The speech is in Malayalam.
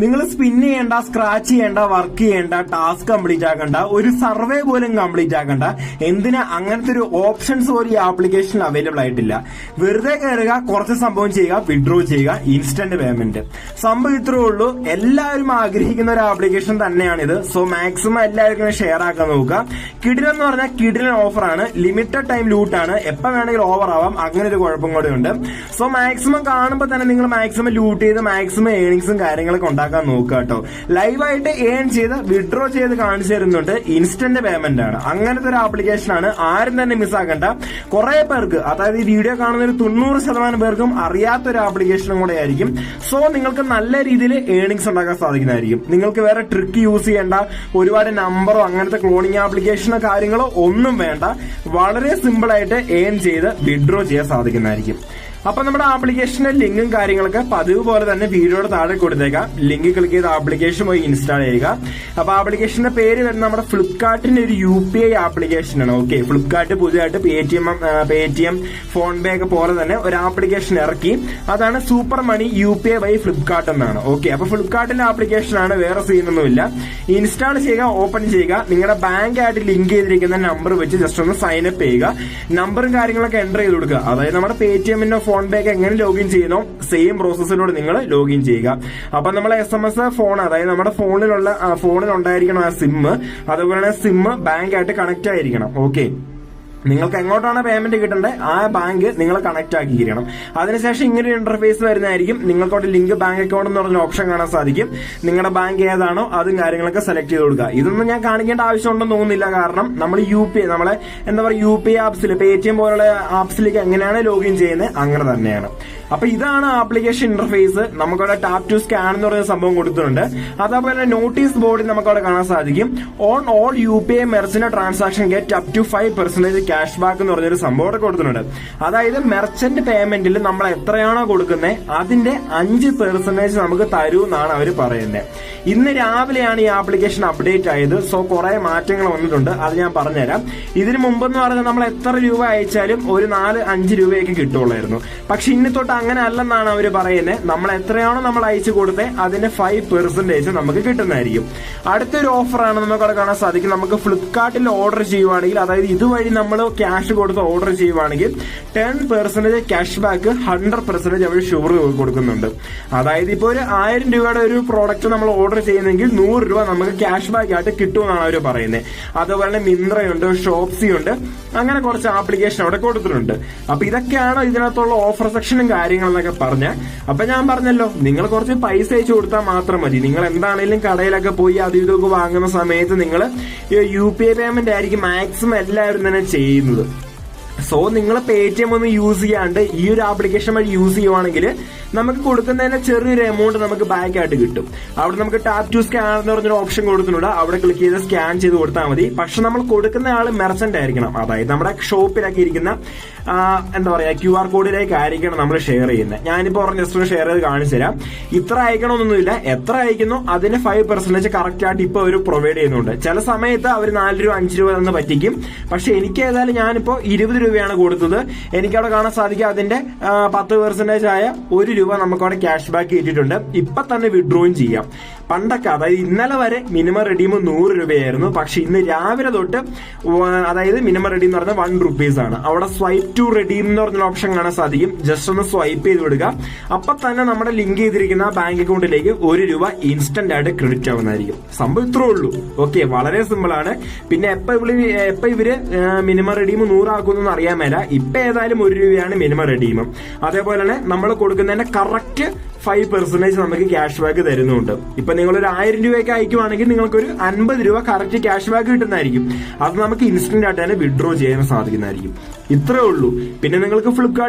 നിങ്ങൾ സ്പിൻ ചെയ്യേണ്ട സ്ക്രാച്ച് ചെയ്യേണ്ട വർക്ക് ചെയ്യേണ്ട ടാസ്ക് കംപ്ലീറ്റ് ആക്കണ്ട ഒരു സർവേ പോലും കംപ്ലീറ്റ് ആക്കണ്ട. എന്തിനാ അങ്ങനത്തെ ഒരു ഓപ്ഷൻസ് പോലും ഈ ആപ്ലിക്കേഷനിൽ അവൈലബിൾ ആയിട്ടില്ല. വെറുതെ കയറുക കുറച്ച് സംഭവം ചെയ്യുക വിഡ്രോ ചെയ്യുക ഇൻസ്റ്റന്റ് പേയ്മെന്റ് സംഭവം ഇത്രേ ഉള്ളൂ. എല്ലാവരും ആഗ്രഹിക്കുന്ന ഒരു ആപ്ലിക്കേഷൻ തന്നെയാണിത്. സോ മാക്സിമം എല്ലാവർക്കും ഷെയർ ആക്കാൻ നോക്കുക. കിഡിൽ എന്ന് പറഞ്ഞാൽ കിഡിലൻ ഓഫറാണ് ലിമിറ്റഡ് ടൈം ലൂട്ടാണ് എപ്പോൾ വേണമെങ്കിലും ഓവർ ആവാം. അങ്ങനെ ഒരു കുഴപ്പം കൂടെ ഉണ്ട്. സോ മാക്സിമം കാണുമ്പോൾ തന്നെ നിങ്ങൾ മാക്സിമം ലൂട്ട് ചെയ്ത് മാക്സിമം ഏണിങ്സും കാര്യങ്ങളൊക്കെ ഉണ്ടാക്കാൻ നോക്കുക കേട്ടോ ലൈവായിട്ട് ഏൺ ചെയ്ത് വിഡ്രോ ചെയ്ത് കാണിച്ചു തരുന്നുണ്ട് ഇൻസ്റ്റന്റ് പേയ്മെന്റ് ആണ്. അങ്ങനത്തെ ഒരു ആപ്ലിക്കേഷൻ ആണ് ആരും തന്നെ മിസ്സാക്കണ്ട കുറെ പേർക്ക് അതായത് ഈ വീഡിയോ കാണുന്ന ഒരു തൊണ്ണൂറ് ശതമാനം പേർക്കും അറിയാത്ത ഒരു ആപ്ലിക്കേഷനും കൂടെ ആയിരിക്കും. സോ നിങ്ങൾക്ക് നല്ല രീതിയിൽ ഏണിങ്സ് ഉണ്ടാക്കാൻ സാധിക്കുന്നതായിരിക്കും. നിങ്ങൾക്ക് വേറെ ട്രിക്ക് യൂസ് ചെയ്യേണ്ട ഒരുപാട് നമ്പറോ അങ്ങനത്തെ ക്ലോണിങ് ആപ്ലിക്കേഷനോ കാര്യങ്ങളോ ഒന്നും വേണ്ട. വളരെ സിമ്പിൾ ആയിട്ട് ഏൺ ചെയ്ത് വിഡ്രോ ചെയ്യാൻ സാധിക്കുന്നതായിരിക്കും. അപ്പൊ നമ്മുടെ ആപ്ലിക്കേഷന്റെ ലിങ്കും കാര്യങ്ങളൊക്കെ പതിവ് പോലെ തന്നെ വീഡിയോയുടെ താഴെ കൊടുത്തേക്കാം. ലിങ്ക് ക്ലിക്ക് ചെയ്ത് ആപ്ലിക്കേഷൻ പോയി ഇൻസ്റ്റാൾ ചെയ്യുക. അപ്പൊ ആപ്ലിക്കേഷന്റെ പേര് വരുന്നത് നമ്മുടെ ഫ്ലിപ്കാർട്ടിന്റെ ഒരു യു പി ഐ ആപ്ലിക്കേഷൻ ആണ്. ഓക്കെ ഫ്ലിപ്കാർട്ട് പുതിയതായിട്ട് Paytm Paytm PhonePe ഒക്കെ പോലെ തന്നെ ഒരു ആപ്ലിക്കേഷൻ ഇറക്കി. അതാണ് super money U P I by Flipkart എന്നാണ്. ഓക്കെ അപ്പൊ ഫ്ലിപ്കാർട്ടിന്റെ ആപ്ലിക്കേഷൻ ആണ് വേറെ സീനൊന്നുമില്ല ഇൻസ്റ്റാൾ ചെയ്യുക ഓപ്പൺ ചെയ്യുക. നിങ്ങളുടെ ബാങ്ക് ആയിട്ട് ലിങ്ക് ചെയ്തിരിക്കുന്ന നമ്പർ വെച്ച് ജസ്റ്റ് ഒന്ന് സൈൻ അപ്പ് ചെയ്യുക. നമ്പറും കാര്യങ്ങളൊക്കെ എന്റർ ചെയ്ത് കൊടുക്കുക. അതായത് നമ്മുടെ പേ ടി എമ്മിന്റെ ഫോൺ ഒക്കെ എങ്ങനെ ലോഗിൻ ചെയ്യുന്നോ സെയിം പ്രോസസ്സിലൂടെ നിങ്ങൾ ലോഗിൻ ചെയ്യുക. അപ്പൊ നമ്മൾ എസ് എം എസ് ഫോൺ അതായത് നമ്മുടെ ഫോണിലുള്ള ഫോണിൽ ഉണ്ടായിരിക്കണം ആ സിം അതുപോലെ തന്നെ സിം ബാങ്കായിട്ട് കണക്ട് ആയിരിക്കണം. ഓക്കെ നിങ്ങൾക്ക് എങ്ങോട്ടാണ് പേയ്മെന്റ് കിട്ടേണ്ടത് ആ ബാങ്ക് നിങ്ങൾ കണക്ട് ആക്കി കിട്ടണം അതിനുശേഷം ഇങ്ങനെ ഒരു ഇന്റർഫേസ് വരുന്നതായിരിക്കും. നിങ്ങൾക്കോട്ട് ലിങ്ക് ബാങ്ക് അക്കൗണ്ട് എന്ന് പറഞ്ഞ ഓപ്ഷൻ കാണാൻ സാധിക്കും. നിങ്ങളുടെ ബാങ്ക് ഏതാണോ അതും കാര്യങ്ങളൊക്കെ സെലക്ട് ചെയ്ത് കൊടുക്കുക. ഇതൊന്നും ഞാൻ കാണിക്കേണ്ട ആവശ്യമുണ്ടെന്ന് തോന്നുന്നില്ല. കാരണം നമ്മൾ യു പി നമ്മളെ എന്താ പറയുക യു പി ആപ്സിൽ പേ ടി എം പോലുള്ള ആപ്സിലേക്ക് എങ്ങനെയാണ് ലോഗിൻ ചെയ്യുന്നത്? അങ്ങനെ തന്നെയാണ്. അപ്പൊ ഇതാണ് ആപ്ലിക്കേഷൻ ഇന്റർഫേസ് നമുക്കവിടെ ടാപ് ടു സ്കാൻ എന്ന് പറയുന്ന സംഭവം കൊടുത്തിട്ടുണ്ട്. അതേപോലെ നോട്ടീസ് ബോർഡിൽ നമുക്കവിടെ കാണാൻ സാധിക്കും. On all U P I merchant transaction get up to five percentage cash back എന്ന് പറഞ്ഞൊരു സംഭവം കൊടുത്തിട്ടുണ്ട്. അതായത് മെർച്ചന്റ് പേയ്മെന്റിൽ നമ്മൾ എത്രയാണോ കൊടുക്കുന്നത് അതിന്റെ അഞ്ച് പെർസെന്റേജ് നമുക്ക് തരൂ എന്നാണ് അവർ പറയുന്നത് ഇന്ന് രാവിലെയാണ് ഈ ആപ്ലിക്കേഷൻ അപ്ഡേറ്റ് ആയത്. സോ കുറെ മാറ്റങ്ങൾ വന്നിട്ടുണ്ട്. അത് ഞാൻ പറഞ്ഞുതരാം. ഇതിനു മുമ്പെന്ന് പറഞ്ഞാൽ നമ്മൾ എത്ര രൂപ അയച്ചാലും ഒരു നാല് അഞ്ച് രൂപയൊക്കെ കിട്ടുള്ളായിരുന്നു പക്ഷെ ഇന്ന് തൊട്ട് അങ്ങനെ അല്ലെന്നാണ് അവർ പറയുന്നത് നമ്മൾ എത്രയാണോ നമ്മൾ അയച്ചു കൊടുത്തത് അതിന്റെ ഫൈവ് പെർസെന്റേജ് നമുക്ക് കിട്ടുന്നതായിരിക്കും. അടുത്തൊരു ഓഫറാണ് നമുക്ക് അവിടെ കാണാൻ സാധിക്കും. നമുക്ക് ഫ്ലിപ്കാർട്ടിൽ ഓർഡർ ചെയ്യുവാണെങ്കിൽ അതായത് ഇതുവഴി നമ്മൾ ക്യാഷ് കൊടുത്ത് ഓർഡർ ചെയ്യുവാണെങ്കിൽ ten percentage cash back hundred percentage അവർ ഷുവർ കൊടുക്കുന്നുണ്ട്. അതായത് ഇപ്പോൾ ഒരു ആയിരം രൂപയുടെ ഒരു പ്രോഡക്റ്റ് നമ്മൾ ഓർഡർ ചെയ്യുന്നെങ്കിൽ നൂറ് രൂപ നമുക്ക് ക്യാഷ് ബാക്ക് ആയിട്ട് കിട്ടുമെന്നാണ് അവർ പറയുന്നത് അതുപോലെ തന്നെ മിന്ത്രയുണ്ട് ഷോപ്സി ഉണ്ട് അങ്ങനെ കുറച്ച് ആപ്ലിക്കേഷൻ അവിടെ കൊടുത്തിട്ടുണ്ട്. അപ്പൊ ഇതൊക്കെയാണ് ഇതിനകത്തുള്ള ഓഫർ സെക്ഷനും കാര്യങ്ങളെന്നൊക്കെ പറഞ്ഞ. അപ്പൊ ഞാൻ പറഞ്ഞല്ലോ നിങ്ങൾ കുറച്ച് പൈസ അയച്ചു കൊടുത്താൽ മാത്രം മതി. നിങ്ങൾ എന്താണെങ്കിലും കടയിലൊക്കെ പോയി അത് ഇതൊക്കെ വാങ്ങുന്ന സമയത്ത് നിങ്ങൾ യു പി ഐ പേയ്മെന്റ് ആയിരിക്കും മാക്സിമം എല്ലാവരും തന്നെ ചെയ്യുന്നത്. സോ നിങ്ങൾ പേ ടി എം ഒന്നും യൂസ് ചെയ്യാണ്ട് ഈ ഒരു ആപ്ലിക്കേഷൻ വഴി യൂസ് ചെയ്യുവാണെങ്കിൽ നമുക്ക് കൊടുക്കുന്നതിന് ചെറിയൊരു എമൗണ്ട് നമുക്ക് ബാക്ക് ആയിട്ട് കിട്ടും. അവിടെ നമുക്ക് ടാപ്പ് ടു സ്കാൻ എന്ന് പറഞ്ഞൊരു ഓപ്ഷൻ കൊടുക്കുന്നുണ്ട് അവിടെ ക്ലിക്ക് ചെയ്ത് സ്കാൻ ചെയ്ത് കൊടുത്താൽ മതി. പക്ഷെ നമ്മൾ കൊടുക്കുന്ന ആൾ മെർച്ചന്റ് ആയിരിക്കണം. അതായത് നമ്മുടെ ഷോപ്പിലൊക്കെ ഇരിക്കുന്ന എന്താ പറയുക ക്യു ആർ കോഡിലേക്ക് ആയിരിക്കണം നമ്മൾ ഷെയർ ചെയ്യുന്നത് ഞാനിപ്പോൾ പറഞ്ഞ ജസ്റ്റ് ഷെയർ ചെയ്ത് കാണിച്ചു തരാം. ഇത്ര അയക്കണമെന്നൊന്നുമില്ല. എത്ര അയക്കുന്നു അതിന് ഫൈവ് പെർസെന്റേജ് കറക്റ്റ് ആയിട്ട് ഇപ്പോൾ അവർ പ്രൊവൈഡ് ചെയ്യുന്നുണ്ട്. ചില സമയത്ത് അവർ നാല് രൂപ അഞ്ച് രൂപ തന്നെ പറ്റിക്കും. പക്ഷെ എനിക്ക് ഏതായാലും ഞാനിപ്പോൾ ഇരുപത് രൂപയാണ് കൊടുത്തത്. എനിക്കവിടെ കാണാൻ സാധിക്കും അതിന്റെ പത്ത് പെർസെന്റേജ് ആയ ഒരു രൂപ നമുക്ക് അവിടെ ക്യാഷ് ബാക്ക് കിട്ടിയിട്ടുണ്ട്. ഇപ്പൊ തന്നെ വിഡ്രോയും ചെയ്യാം. പണ്ടൊക്കെ അതായത് ഇന്നലെ വരെ മിനിമം റെഡീം നൂറ് രൂപയായിരുന്നു. പക്ഷെ ഇന്ന് രാവിലെ തൊട്ട് അതായത് മിനിമം റെഡീം എന്ന് പറഞ്ഞാൽ വൺ റുപ്പീസ് ആണ്. അവിടെ സ്വൈപ്പ് ടു റെഡീം എന്ന് പറഞ്ഞ ഓപ്ഷൻ കാണാൻ സാധിക്കും. ജസ്റ്റ് ഒന്ന് സ്വൈപ്പ് ചെയ്ത് വിടുക. അപ്പൊ തന്നെ നമ്മുടെ ലിങ്ക് ചെയ്തിരിക്കുന്ന ബാങ്ക് അക്കൗണ്ടിലേക്ക് ഒരു രൂപ ഇൻസ്റ്റന്റ് ആയിട്ട് ക്രെഡിറ്റ് ആവുന്നതായിരിക്കും. സംഭവം ഇത്രേ ഉള്ളൂ. ഓക്കെ വളരെ സിമ്പിൾ ആണ്. പിന്നെ എപ്പോ ഇവർ എപ്പോ ഇവർ മിനിമം റെഡീം നൂറാക്കുന്നൊന്നും അറിയാൻ മേല. ഇപ്പൊ ഏതായാലും ഒരു രൂപയാണ് മിനിമം റെഡീം അതേപോലെ തന്നെ നമ്മൾ കൊടുക്കുന്നതിന്റെ കറക്റ്റ് ഫൈവ് പെർസെന്റേജ് നമുക്ക് ക്യാഷ് ബാക്ക് തരുന്നുണ്ട്. ഇപ്പൊ നിങ്ങൾ ഒരു ആയിരം രൂപയൊക്കെ അയക്കുവാണെങ്കിൽ നിങ്ങൾക്ക് ഒരു അൻപത് രൂപ കറക്റ്റ് ക്യാഷ് ബാക്ക് കിട്ടുന്നതായിരിക്കും. അത് നമുക്ക് ഇൻസ്റ്റന്റ് ആയിട്ട് തന്നെ വിഡ്രോ ചെയ്യാൻ സാധിക്കുന്നതായിരിക്കും. ഇത്രേ ഉള്ളൂ. പിന്നെ നിങ്ങൾക്ക് ഫ്ലിപ്കാർട്ട്